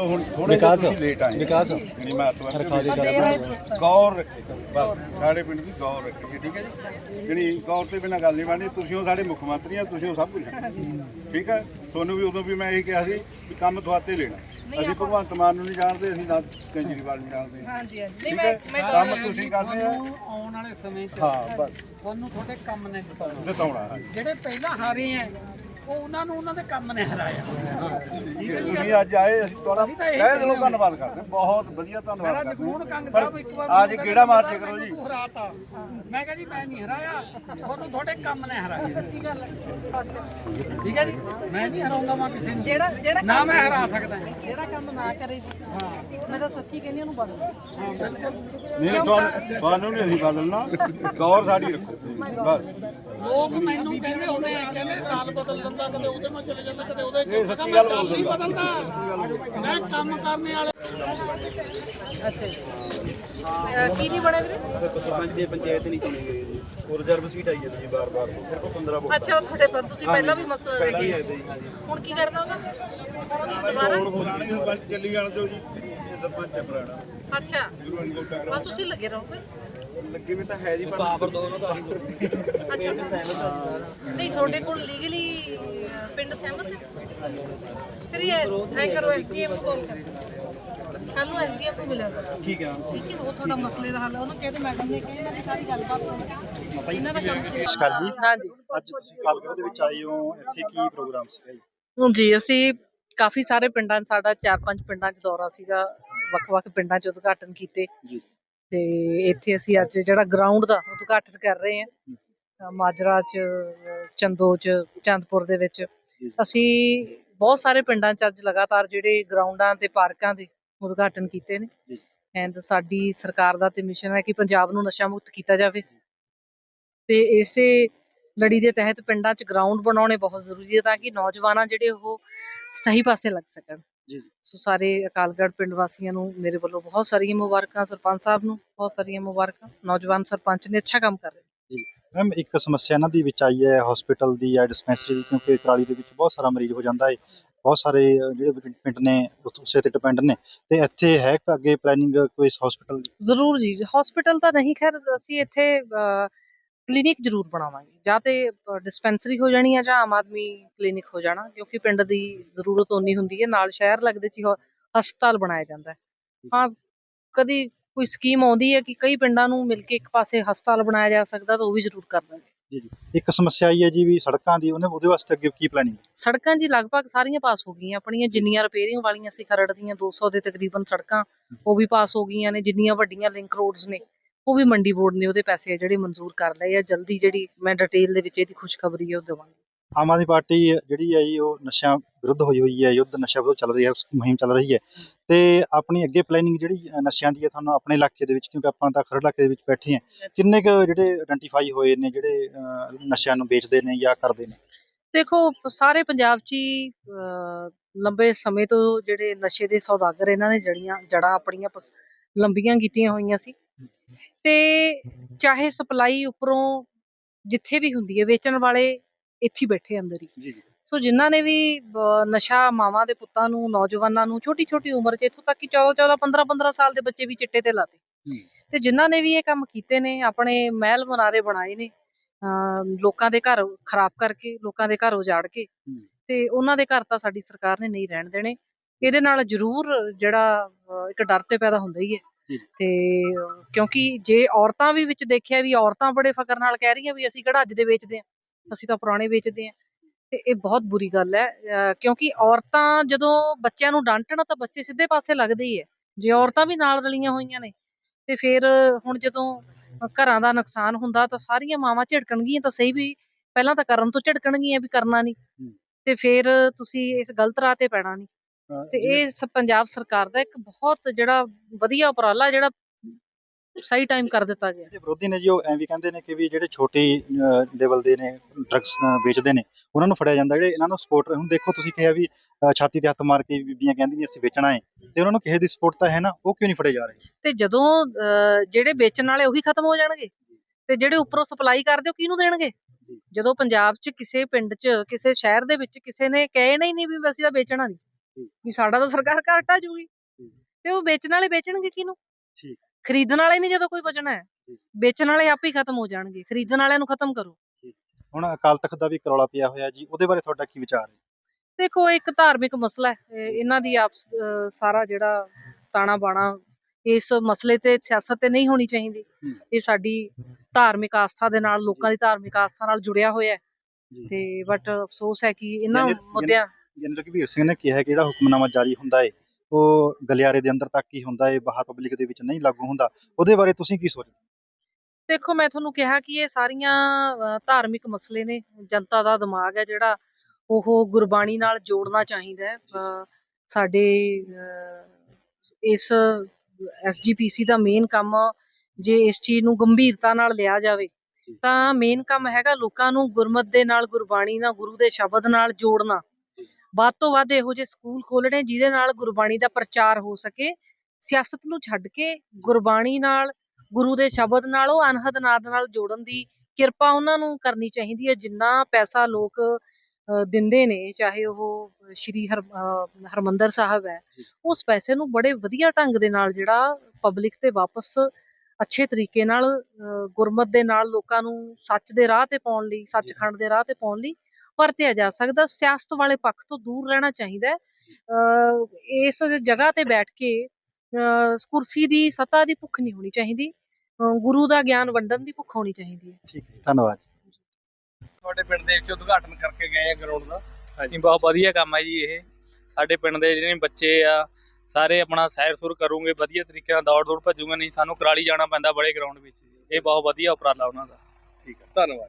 ਲੋ ਹੁਣ ਥੋੜੇ ਜਿਹਾ ਵਿਕਾਸ, ਲੇਟ ਆਏ ਵਿਕਾਸ। ਜਿਹੜੀ ਮੈਂ ਦੇਰ ਹੈ ਦੁਸਤ ਗੌਰ ਰੱਖੇ ਬਸ ਸਾਡੇ ਪਿੰਡ ਦੀ ਗੌਰ ਰੱਖੀ ਠੀਕ ਹੈ ਜੀ? ਜਿਹੜੀ ਗੌਰ ਤੇ ਬਿਨਾਂ ਗੱਲ ਨਹੀਂ ਬਣਨੀ ਤੁਸੀਂ ਉਹ ਸਾਡੇ ਮੁੱਖ ਮੰਤਰੀ ਆ ਤੁਸੀਂ ਉਹ ਸਭ ਕੁਝ। ਠੀਕ ਹੈ? ਤੁਹਾਨੂੰ ਵੀ ਉਦੋਂ ਵੀ ਮੈਂ ਇਹੀ ਕਿਹਾ ਸੀ ਵੀ ਕੰਮ ਤੁਹਾਤੇ ਲੈਣਾ। ਅਸੀਂ ਭਗਵੰਤ ਮਾਨ ਨੂੰ ਨਹੀਂ ਜਾਣਦੇ ਅਸੀਂ ਨਾ ਕੇਜਰੀਵਾਲ ਨੂੰ ਜਾਣਦੇ। ਹਾਂਜੀ ਹਾਂਜੀ। ਮੈਂ ਮੈਂ ਕੰਮ ਤੁਸੀਂ ਕਰਦੇ ਆ। ਆਉਣ ਵਾਲੇ ਸਮੇਂ 'ਚ ਹਾਂ ਬਸ। ਤੁਹਾਨੂੰ ਤੁਹਾਡੇ ਕੰਮ ਨੇ ਜਿਤਾਉਣਾ ਹੈ ਜਿਹੜੇ ਪਹਿਲਾਂ ਹਾਰੇ ਆ ਉਹ ਉਹਨਾਂ ਨੂੰ ਉਹਨਾਂ ਦੇ ਕੰਮ ਨੇ ਹਰਾਇਆ। ਠੀਕ ਹੈ ਜੀ? ਤੁਸੀਂ ਅੱਜ ਆਏ ਅਸੀਂ ਤੁਹਾਡਾ ਅਸੀਂ ਤਾਂ ਇਹੀ ਤਹਿ ਦਿਲੋਂ ਕਹਿੰਦੇ ਧੰਨਵਾਦ ਕਰਦੇ ਹਾਂ। ਬਹੁਤ ਵਧੀਆ ਧੰਨਵਾਦ ਮੇਰਾ ਕਰਦੇ ਜਗਮੋਹਨ ਹਾਂ। ਕੰਗ ਪਰ ਸਾਹਿਬ ਇੱਕ ਵਾਰ ਅੱਜ ਮੈਨੂੰ ਕਿਹੜਾ ਮਾਰ ਕਹਿੰਦੇ ਜੇ ਕਰੋ ਜੀ। ਮੈਨੂੰ ਹਰਾਤਾ। ਮੈਂ ਕਿਹਾ ਜੀ ਮੈਂ ਨਹੀਂ ਹਰਾਇਆ। ਤੁਹਾਨੂੰ ਤੁਹਾਡੇ ਕੰਮ ਨੇ ਹਰਾਇਆ। ਸੱਚੀ ਗੱਲ ਹੈ। ਸੱਚ। ਠੀਕ ਹੈ ਜੀ? ਮੈਂ ਨਹੀਂ ਹਰਾਉਂਦਾ ਮੈਂ ਕਿਸੇ ਨੂੰ। ਜਿਹੜਾ ਜਿਹੜਾ ਨਾ ਮੈਂ ਹਰਾ ਸਕਦਾ। ਜਿਹੜਾ ਕੰਮ ਨਾ ਕਰੇ ਜੀ ਮੈਂ ਤਾਂ ਸੱਚੀ ਕਹਿੰਦੀ ਉਹਨੂੰ ਬਦਲ। ਹਾਂ ਬਿਲਕੁਲ। ਨਹੀਂ ਤੁਹਾਨੂੰ ਤੁਹਾਨੂੰ ਨਹੀਂ ਅਸੀਂ ਬਦਲਣਾ। ਗੌਰ ਸਾਡੀ ਰੱਖੋ। ਬਸ। ਲੋਕ ਮੈਨੂੰ ਕਹਿੰਦੇ ਹੁੰਦੇ ਆ ਕਹਿੰਦੇ ਦਲ ਬਦਲ ਲੈਂਦਾ ਕਦੇ ਉਹਦੇ ਮੈਂ ਚਲੇ ਜਾਂਦਾ ਕਦੇ ਉਹਦੇ ਚ ਇਹ ਸੱਚੀ ਗੱਲ ਬੋਲ ਨਹੀਂ ਦਿੰਦਾ। ਬਦਲਦਾ। ਮੈਂ ਕੰਮ ਕਰਨੇ ਵਾਲੇ ਅੱਛਾ। ਕੀ ਨਹੀਂ ਬਣਿਆ ਵੀਰੇ? ਸਰਪੰਚ ਦੀ ਪੰਚਾਇਤ ਨਹੀਂ ਚੁਣੀ ਗਈ ਜੀ। ਉਹ ਰਿਜ਼ਰਵ ਸੀਟ ਆਈ ਜੀ ਬਾਰ-ਬਾਰ। ਸਿਰਫ 15 ਵੋਟ। ਅੱਛਾ ਉਹ ਤੁਹਾਡੇ ਪਰ ਤੁਸੀਂ ਪਹਿਲਾਂ ਵੀ ਮਸਲਾ ਲੈ ਆਏ ਸੀ। ਹਾਂਜੀ। ਹੁਣ ਕੀ ਕਰਨਾ ਉਹਦਾ? ਹੁਣ ਉਹਦੀ ਦੁਬਾਰਾ? ਚੋਣ ਪੁਰਾਣੇ ਸਰਪੰਚ ਚੱਲੀ ਜਾਣ ਦਿਓ ਜੀ। ਸਰਪੰਚ ਹੈ ਪੁਰਾਣਾ। ਅੱਛਾ। ਬਸ ਤੁਸੀਂ ਲੱਗੇ ਰਹੋ ਫਿਰ। ਲੱਗੇ ਵੀ ਤਾਂ ਹੈ ਜੀ ਪਰ ਪਾਵਰ ਦੋ ਉਹਨਾਂ ਦਾ ਅੱਛਾ। ਨਹੀਂ ਤੁਹਾਡੇ ਕੋਲ ਲੀਗਲੀ ਪਿੰਡ ਸਹਿਮਤ ਹੈ? ਫਿਰ ਇਹ ਐ ਕਰੋ ਐਸਡੀਐਮ ਨੂੰ ਕਾਲ ਕਰੋ। ਕੱਲ ਨੂੰ ਐਸਡੀਐਮ ਨੂੰ ਮਿਲਿਆ ਠੀਕ ਹੈ। ਠੀਕ ਹੈ ਉਹ ਤੁਹਾਡਾ ਮਸਲੇ ਦਾ ਹੱਲ ਹੈ। ਉਹਨੂੰ ਕਹਿੰਦੇ ਮੈਡਮ ਨੇ ਕਿ ਇਹਨਾਂ ਦੀ ਸਾਰੀ ਗੱਲਬਾਤ ਕੇ। ਇਹਨਾਂ ਦਾ ਕੰਮ ਨਮਸਕਾਰ ਜੀ। ਹਾਂਜੀ। ਅੱਜ ਤੁਸੀਂ ਕਾਲਗੜ ਦੇ ਵਿੱਚ ਆਏ ਹੋ। ਇੱਥੇ ਕੀ ਪ੍ਰੋਗਰਾਮ ਜੀ? ਜੀ ਅਸੀਂ ਕਾਫੀ ਸਾਰੇ ਪਿੰਡਾਂ 'ਚ ਸਾਡਾ 4-5 ਪਿੰਡਾਂ 'ਚ ਦੌਰਾ ਸੀਗਾ ਵੱਖ-ਵੱਖ ਪਿੰਡਾਂ 'ਚ ਉਦਘਾਟਨ ਕੀਤੇ। ਤੇ ਇੱਥੇ ਅਸੀਂ ਅੱਜ ਜਿਹੜਾ ਗਰਾਊਂਡ ਦਾ ਉਦਘਾਟਨ ਕਰ ਰਹੇ ਹਾਂ ਮਾਜਰਾ 'ਚ ਚੰਦੋ 'ਚ ਚੰਦਪੁਰ ਦੇ ਵਿੱਚ। ਅਸੀਂ ਬਹੁਤ ਸਾਰੇ ਪਿੰਡਾਂ 'ਚ ਅੱਜ ਲਗਾਤਾਰ ਜਿਹੜੇ ਗਰਾਊਂਡਾਂ ਤੇ ਪਾਰਕਾਂ ਦੇ ਉਦਘਾਟਨ ਕੀਤੇ ਨੇ। ਐਂਡ ਸਾਡੀ ਸਰਕਾਰ ਦਾ ਤੇ ਮਿਸ਼ਨ ਹੈ ਕਿ ਪੰਜਾਬ ਨੂੰ ਨਸ਼ਾ ਮੁਕਤ ਕੀਤਾ ਜਾਵੇ। ਤੇ ਇਸੇ ਲੜੀ ਦੇ ਤਹਿਤ ਪਿੰਡਾਂ 'ਚ ਗਰਾਊਂਡ ਬਣਾਉਣੇ ਬਹੁਤ ਜ਼ਰੂਰੀ ਹੈ ਤਾਂ ਕਿ ਨੌਜਵਾਨਾਂ ਜਿਹੜੇ ਉਹ ਸਹੀ ਪਾਸੇ ਲੱਗ ਸਕਣ। ਜੀ ਸੋ ਸਾਰੇ ਅਕਾਲਗੜ੍ਹ ਪਿੰਡ ਵਾਸੀਆਂ ਨੂੰ ਮੇਰੇ ਵੱਲੋਂ ਬਹੁਤ ਸਾਰੀਆਂ ਮੁਬਾਰਕਾਂ ਸਰਪੰਚ ਸਾਹਿਬ ਨੂੰ ਬਹੁਤ ਸਾਰੀਆਂ ਮੁਬਾਰਕਾਂ। ਨੌਜਵਾਨ ਸਰਪੰਚ ਨੇ ਅੱਛਾ ਕੰਮ ਕਰ ਰਹੇ। ਜੀ। ਮੈਮ ਇੱਕ ਸਮੱਸਿਆ ਇਹਨਾਂ ਦੀ ਵਿੱਚ ਆਈ ਹੈ ਹਸਪੀਟਲ ਦੀ ਜਾਂ ਡਿਸਪੈਂਸਰੀ ਦੀ ਕਿਉਂਕਿ ਕਰਾਲੀ ਦੇ ਵਿੱਚ ਬਹੁਤ ਸਾਰਾ ਮਰੀਜ਼ ਹੋ ਜਾਂਦਾ ਹੈ। ਬਹੁਤ ਸਾਰੇ ਜਿਹੜੇ ਪਿੰਡ- ਨੇ ਉਸ- ਉਸੇ ਤੇ ਡਿਪੈਂਡ ਨੇ। ਤੇ ਇੱਥੇ ਹੈ ਕਿ ਅੱਗੇ ਪਲੈਨਿੰਗ ਕੋਈ ਹਸਪੀਟਲ ਜ਼ਰੂਰ ਜੀ ਹਸਪੀਟਲ ਤਾਂ ਨਹੀਂ ਖੈਰ ਅਸੀਂ ਇੱਥੇ ਕਲੀਨਿਕ ਜ਼ਰੂਰ ਬਣਾਵਾਂਗੇ ਜਾਂ ਤੇ ਡਿਸਪੈਂਸਰੀ ਹੋ ਜਾਣੀ ਹੈ ਜਾਂ ਆਮ ਆਦਮੀ ਕਲੀਨਿਕ ਹੋ ਜਾਣਾ ਕਿਉਂਕਿ ਪਿੰਡ ਦੀ ਜ਼ਰੂਰਤ ਉਨੀ ਹੁੰਦੀ ਹੈ ਨਾਲ ਸ਼ਹਿਰ ਲੱਗਦੇ ਚ ਹਸਪਤਾਲ ਬਣਾਇਆ ਜਾਂਦਾ ਹੈ। ਹਾਂ ਕਦੀ ਕੋਈ ਸਕੀਮ ਆਉਂਦੀ ਹੈ ਕਿ ਕਈ ਪਿੰਡਾਂ ਨੂੰ ਮਿਲ ਕੇ ਇੱਕ ਪਾਸੇ ਹਸਪਤਾਲ ਬਣਾਇਆ ਜਾ ਸਕਦਾ ਤਾਂ ਉਹ ਵੀ ਜ਼ਰੂਰ ਕਰ ਦਾਂਗੇ। ਜੀ ਜੀ। ਇੱਕ ਸਮੱਸਿਆ ਆਈ ਹੈ ਜੀ ਵੀ ਸੜਕਾਂ ਦੀ ਉਹਨੇ ਉਹਦੇ ਵਾਸਤੇ ਅੱਗੇ ਕੀ ਪਲੈਨਿੰਗ ਸੜਕਾਂ ਜੀ ਲਗਭਗ ਸਾਰੀਆਂ ਪਾਸ ਹੋ ਗਈਆਂ ਆਪਣੀਆਂ ਜਿੰਨੀਆਂ ਰਿਪੇਅਰਿੰਗ ਵਾਲੀਆਂ ਸੀ ਖਰੜ ਦੀਆਂ 200 ਦੇ ਤਕਰੀਬਨ ਸੜਕਾਂ ਉਹ ਵੀ ਪਾਸ ਹੋ ਗਈਆਂ ਨੇ ਜਿੰਨੀਆਂ ਵੱਡੀਆਂ ਲਿੰਕ ਰੋਡਸ ਨੇ। ਉਹ ਵੀ ਮੰਡੀ ਬੋਰਡ ਨੇ ਉਹਦੇ ਪੈਸੇ ਆ ਜਿਹੜੇ ਮਨਜ਼ੂਰ ਕਰ ਲਏ ਆ। ਜਲਦੀ ਜਿਹੜੀ ਮੈਂ ਡਿਟੇਲ ਦੇ ਵਿੱਚ ਇਹਦੀ ਖੁਸ਼ਖਬਰੀ ਉਹ ਦੇਵਾਂਗੀ। ਆਮ ਆਦਮੀ ਪਾਰਟੀ ਜਿਹੜੀ ਹੈ ਜੀ ਉਹ ਨਸ਼ਿਆਂ ਵਿਰੁੱਧ ਹੋਈ ਹੋਈ ਹੈ ਯੁੱਧ ਨਸ਼ਾ ਵਿਰੁੱਧ ਚੱਲ ਰਹੀ ਹੈ ਮੁਹਿੰਮ ਚੱਲ ਰਹੀ ਹੈ ਤੇ ਆਪਣੀ ਅੱਗੇ ਪਲੈਨਿੰਗ ਜਿਹੜੀ ਨਸ਼ਿਆਂ ਦੀ ਹੈ ਤੁਹਾਨੂੰ ਆਪਣੇ ਇਲਾਕੇ ਦੇ ਵਿੱਚ ਕਿਉਂਕਿ ਆਪਾਂ ਤਾਂ ਖਰੜ ਇਲਾਕੇ ਦੇ ਵਿੱਚ ਬੈਠੇ ਹਾਂ ਕਿੰਨੇ ਕੁ ਜਿਹੜੇ ਆਇਡੈਂਟੀਫਾਈ ਹੋਏ ਨੇ ਜਿਹੜੇ ਨਸ਼ਿਆਂ ਨੂੰ ਵੇਚਦੇ ਨੇ ਜਾਂ ਕਰਦੇ ਨੇ? ਦੇਖੋ ਸਾਰੇ ਪੰਜਾਬ 'ਚ ਹੀ ਲੰਬੇ ਸਮੇਂ ਤੋਂ ਜਿਹੜੇ ਨਸ਼ੇ ਦੇ ਸੌਦਾਗਰ ਇਹਨਾਂ ਨੇ ਜੜੀਆਂ ਜੜਾਂ ਆਪਣੀਆਂ ਲੰਬੀਆਂ ਕੀਤੀਆਂ ਹੋਈਆਂ ਸੀ। ਤੇ ਚਾਹੇ ਸਪਲਾਈ ਉੱਪਰੋਂ ਜਿੱਥੇ ਵੀ ਹੁੰਦੀ ਹੈ ਵੇਚਣ ਵਾਲੇ ਇੱਥੇ ਹੀ ਬੈਠੇ ਅੰਦਰ ਹੀ। ਜੀ ਜੀ। ਸੋ ਜਿਨ੍ਹਾਂ ਨੇ ਵੀ ਨਸ਼ਾ ਮਾਵਾਂ ਦੇ ਪੁੱਤਾਂ ਨੂੰ ਨੌਜਵਾਨਾਂ ਨੂੰ ਛੋਟੀ ਛੋਟੀ ਉਮਰ 'ਚ ਇੱਥੋਂ ਤੱਕ ਕਿ 14 14 15 15 ਸਾਲ ਦੇ ਬੱਚੇ ਵੀ ਚਿੱਟੇ ਤੇ ਲਾਤੇ। ਤੇ ਜਿਨ੍ਹਾਂ ਨੇ ਵੀ ਇਹ ਕੰਮ ਕੀਤੇ ਨੇ ਆਪਣੇ ਮਹਿਲ ਮਨਾਰੇ ਬਣਾਏ ਨੇ ਅਹ, ਲੋਕਾਂ ਦੇ ਘਰ ਖਰਾਬ ਕਰਕੇ ਲੋਕਾਂ ਦੇ ਘਰ ਉਜਾੜ ਕੇ ਤੇ ਉਹਨਾਂ ਦੇ ਘਰ ਤਾਂ ਸਾਡੀ ਸਰਕਾਰ ਨੇ ਨਹੀਂ ਰਹਿਣ ਦੇਣੇ। ਇਹਦੇ ਨਾਲ ਜ਼ਰੂਰ ਜਿਹੜਾ ਇੱਕ ਡਰ ਤੇ ਪੈਦਾ ਹੁੰਦਾ ਹੀ ਹੈ। ਤੇ ਕਿਉਂਕਿ ਜੇ ਔਰਤਾਂ ਵੀ ਵਿੱਚ ਦੇਖਿਆ ਵੀ ਔਰਤਾਂ ਬੜੇ ਫਕਰ ਨਾਲ ਕਹਿ ਰਹੀਆਂ ਵੀ ਅਸੀਂ ਕਿਹੜਾ ਅੱਜ ਦੇ ਵੇਚਦੇ ਆ ਅਸੀਂ ਤਾਂ ਪੁਰਾਣੇ ਵੇਚਦੇ ਆ ਤੇ ਇਹ ਬਹੁਤ ਬੁਰੀ ਗੱਲ ਹੈ ਕਿਉਂਕਿ ਔਰਤਾਂ ਜਦੋਂ ਬੱਚਿਆਂ ਨੂੰ ਡਾਂਟਣ ਤਾਂ ਬੱਚੇ ਸਿੱਧੇ ਪਾਸੇ ਲੱਗਦੇ ਹੀ ਹੈ। ਜੇ ਔਰਤਾਂ ਵੀ ਨਾਲ ਰਲੀਆਂ ਹੋਈਆਂ ਨੇ ਤੇ ਫਿਰ ਹੁਣ ਜਦੋਂ ਘਰਾਂ ਦਾ ਨੁਕਸਾਨ ਹੁੰਦਾ ਤਾਂ ਸਾਰੀਆਂ ਮਾਵਾਂ ਝਿੜਕਣਗੀਆਂ ਤਾਂ ਸਹੀ ਵੀ ਪਹਿਲਾਂ ਤਾਂ ਕਰਨ ਤੋਂ ਝਿੜਕਣਗੀਆਂ ਵੀ ਕਰਨਾ ਨਹੀਂ। ਹੂੰ। ਤੇ ਫਿਰ ਤੁਸੀਂ ਇਸ ਗਲਤ ਰਾਹ ਤੇ ਪੈਣਾ ਨਹੀਂ। ਤੇ ਇਹ ਸ- ਪੰਜਾਬ ਸਰਕਾਰ ਦਾ ਇੱਕ ਬਹੁਤ ਜਿਹੜਾ ਵਧੀਆ ਉਪਰਾਲਾ ਜਿਹੜਾ ਸਹੀ ਟਾਈਮ ਕਰ ਦਿੱਤਾ ਗਿਆ। ਜਿਹੜੇ ਵਿਰੋਧੀ ਨੇ ਜੀ ਉਹ ਐਂ ਵੀ ਕਹਿੰਦੇ ਨੇ ਕਿ ਵੀ ਜਿਹੜੇ ਛੋਟੀ ਲੈਵਲ ਦੇ ਨੇ ਡਰੱਗਸ ਵੇਚਦੇ ਨੇ ਉਹਨਾਂ ਨੂੰ ਫੜਿਆ ਜਾਂਦਾ। ਜਿਹੜੇ ਇਹਨਾਂ ਨੂੰ ਸਪੋਰਟ ਹੁਣ ਦੇਖੋ ਤੁਸੀਂ ਕਿਹਾ ਵੀ ਛਾਤੀ ਤੇ ਹੱਥ ਮਾਰ ਕੇ ਬੀਬੀਆਂ ਕਹਿੰਦੀਆਂ ਅਸੀਂ ਵੇਚਣਾ ਹੈ ਤੇ ਉਹਨਾਂ ਨੂੰ ਕਿਸੇ ਦੀ ਸਪੋਰਟ ਤਾਂ ਹੈ ਨਾ ਉਹ ਕਿਉਂ ਨਹੀਂ ਫੜੇ ਜਾ ਰਹੇ? ਤੇ ਜਦੋਂ ਅਹ, ਜਿਹੜੇ ਵੇਚਣ ਵਾਲੇ ਉਹੀ ਖਤਮ ਹੋ ਜਾਣਗੇ ਤੇ ਜਿਹੜੇ ਉੱਪਰੋਂ ਸਪਲਾਈ ਕਰਦੇ ਉਹ ਕਿਹਨੂੰ ਦੇਣਗੇ? ਜਦੋਂ ਪੰਜਾਬ 'ਚ ਕਿਸੇ ਪਿੰਡ 'ਚ ਕਿਸੇ ਸ਼ਹਿਰ ਦੇ ਵਿੱਚ ਕਿਸੇ ਨੇ ਕਹਿਣਾ ਹੀ ਨਹੀਂ ਵੀ ਅਸੀਂ ਤਾਂ ਵੇਚਣਾ ਨਹੀਂ। ਵੀ ਸਾਡਾ ਤਾਂ ਸਰਕਾਰ ਘਾਟਾ ਜੂਗੀ। ਤੇ ਉਹ ਵੇਚਣ ਵਾਲੇ ਵੇਚਣਗੇ ਕਿਹਨੂੰ? ਠੀਕ। ਖਰੀਦਣ ਵਾਲੇ ਨਹੀਂ ਜਦੋਂ ਕੋਈ ਬਚਣਾ ਹੈ। ਵੇਚਣ ਵਾਲੇ ਆਪੇ ਹੀ ਖਤਮ ਹੋ ਜਾਣਗੇ। ਖਰੀਦਣ ਵਾਲਿਆਂ ਨੂੰ ਖਤਮ ਕਰੋ। ਹੁਣ ਅਕਾਲ ਤਖਤ ਦਾ ਵੀ ਕਰੌਲਾ ਪਿਆ ਹੋਇਆ ਜੀ। ਉਹਦੇ ਬਾਰੇ ਤੁਹਾਡਾ ਕੀ ਵਿਚਾਰ ਹੈ? ਦੇਖੋ ਇੱਕ ਧਾਰਮਿਕ ਮਸਲਾ ਹੈ। ਇਹ- ਇਹਨਾਂ ਦੀ ਅਹ ਸਾਰਾ ਜਿਹੜਾ ਤਾਣਾ ਬਾਣਾ ਇਸ ਮਸਲੇ ਤੇ ਸਿਆਸਤ ਤੇ ਨਹੀਂ ਹੋਣੀ ਚਾਹੀਦੀ। ਇਹ ਸਾਡੀ ਧਾਰਮਿਕ ਆਸਥਾ ਦੇ ਨਾਲ ਲੋਕਾਂ ਦੀ ਧਾਰਮਿਕ ਆਸਥਾ ਨਾਲ ਜੁੜਿਆ ਹੋਇਆ ਹੈ। ਤੇ ਬਟ ਅਫਸੋਸ ਹੈ ਕਿ ਇਹਨਾਂ ਮੁੱਦਿਆਂ ਜਨਰਲ ਕਬੀਰ ਸਿੰਘ ਨੇ ਕਿਹਾ ਕਿ ਜਿਹੜਾ ਹੁਕਮਨਾਮਾ ਜਾਰੀ ਹੁੰਦਾ ਹੈ ਉਹ ਗਲਿਆਰੇ ਦੇ ਅੰਦਰ ਤੱਕ ਹੀ ਹੁੰਦਾ ਹੈ ਬਾਹਰ ਪਬਲਿਕ ਦੇ ਵਿੱਚ ਨਹੀਂ ਲਾਗੂ ਹੁੰਦਾ। ਉਹਦੇ ਬਾਰੇ ਤੁਸੀਂ ਕੀ ਸੋਚਦੇ ਦੇਖੋ, ਮੈਂ ਤੁਹਾਨੂੰ ਕਿਹਾ ਕਿ ਇਹ ਸਾਰੀਆਂ ਧਾਰਮਿਕ ਮਸਲੇ ਨੇ। ਜਨਤਾ ਦਾ ਦਿਮਾਗ ਹੈ ਜਿਹੜਾ, ਉਹ ਗੁਰਬਾਣੀ ਨਾਲ ਜੋੜਨਾ ਚਾਹੀਦਾ ਹੈ। ਸਾਡੇ ਇਸ ਐਸਜੀਪੀਸੀ ਦਾ ਮੇਨ ਕੰਮ ਜੇ ਇਸ ਚੀਜ਼ ਨੂੰ ਗੰਭੀਰਤਾ ਨਾਲ ਲਿਆ ਜਾਵੇ, ਤਾਂ ਮੇਨ ਕੰਮ ਹੈਗਾ ਲੋਕਾਂ ਨੂੰ ਗੁਰਮਤ ਦੇ ਨਾਲ, ਗੁਰਬਾਣੀ ਨਾਲ, ਗੁਰੂ ਦੇ ਸ਼ਬਦ ਨਾਲ ਜੋੜਨਾ। ਵੱਧ ਤੋਂ ਵੱਧ ਇਹੋ ਜਿਹੇ ਸਕੂਲ ਖੋਲਣੇ ਜਿਹਦੇ ਨਾਲ ਗੁਰਬਾਣੀ ਦਾ ਪ੍ਰਚਾਰ ਹੋ ਸਕੇ। ਸਿਆਸਤ ਨੂੰ ਛੱਡ ਕੇ ਗੁਰਬਾਣੀ ਨਾਲ ਗੁਰੂ ਦੇ ਸ਼ਬਦ ਨਾਲ ਉਹ ਅਨਹਦ ਨਾਦ ਨਾਲ ਜੋੜਨ ਦੀ ਕਿਰਪਾ ਉਹਨਾਂ ਨੂੰ ਕਰਨੀ ਚਾਹੀਦੀ ਹੈ ਜਿੰਨਾ ਪੈਸਾ ਲੋਕ ਦਿੰਦੇ ਨੇ ਚਾਹੇ ਉਹ ਸ਼੍ਰੀ ਹਰਮੰਦਰ ਸਾਹਿਬ ਹੈ। ਉਸ ਪੈਸੇ ਨੂੰ ਬੜੇ ਵਧੀਆ ਢੰਗ ਦੇ ਨਾਲ ਜਿਹੜਾ ਪਬਲਿਕ ਤੇ ਵਾਪਸ ਅੱਛੇ ਤਰੀਕੇ ਨਾਲ ਗੁਰਮਤ ਦੇ ਨਾਲ ਲੋਕਾਂ ਨੂੰ ਸੱਚ ਦੇ ਰਾਹ ਤੇ ਪਾਉਣ ਲਈ ਸੱਚਖੰਡ ਦੇ ਰਾਹ ਤੇ ਪਾਉਣ ਲਈ ਵਰਤਿਆ ਜਾ ਸਕਦਾ ਸਿਆਸਤ ਵਾਲੇ ਪੱਖ ਤੋਂ ਦੂਰ ਰਹਿਣਾ ਚਾਹੀਦਾ ਇਸ ਜਗ੍ਹਾ ਤੇ ਬੈਠ ਕੇ ਕੁਰਸੀ ਦੀ ਸੱਤਾ ਦੀ ਭੁੱਖ ਨਹੀਂ ਹੋਣੀ ਚਾਹੀਦੀ ਗੁਰੂ ਦਾ ਗਿਆਨ ਵੰਡਣ ਦੀ ਭੁੱਖ ਹੋਣੀ ਚਾਹੀਦੀ ਹੈ। ਠੀਕ ਹੈ ਧੰਨਵਾਦ। ਤੁਹਾਡੇ ਪਿੰਡ ਦੇ ਵਿੱਚ ਉਦਘਾਟਨ ਕਰਕੇ ਗਏ ਆ ਗਰਾਊਂਡ ਦਾ। ਹਾਂਜੀ। ਬਹੁਤ ਵਧੀਆ ਕੰਮ ਹੈ ਜੀ ਇਹ। ਸਾਡੇ ਪਿੰਡ ਦੇ ਜਿਹੜੇ ਬੱਚੇ ਆ ਸਾਰੇ ਆਪਣਾ ਸੈਰ ਸੁਰ ਕਰੂਗੇ ਵਧੀਆ ਤਰੀਕੇ ਨਾਲ ਦੌੜ ਦੌੜ ਭੱਜੂਗੇ ਨਹੀਂ ਸਾਨੂੰ ਕਰਾਲੀ ਜਾਣਾ ਪੈਂਦਾ ਬੜੇ ਗਰਾਊਂਡ ਵਿੱਚ। ਇਹ ਬਹੁਤ ਵਧੀਆ ਉਪਰਾਲਾ ਉਹਨਾਂ ਦਾ। ਠੀਕ ਹੈ ਧੰਨਵਾਦ।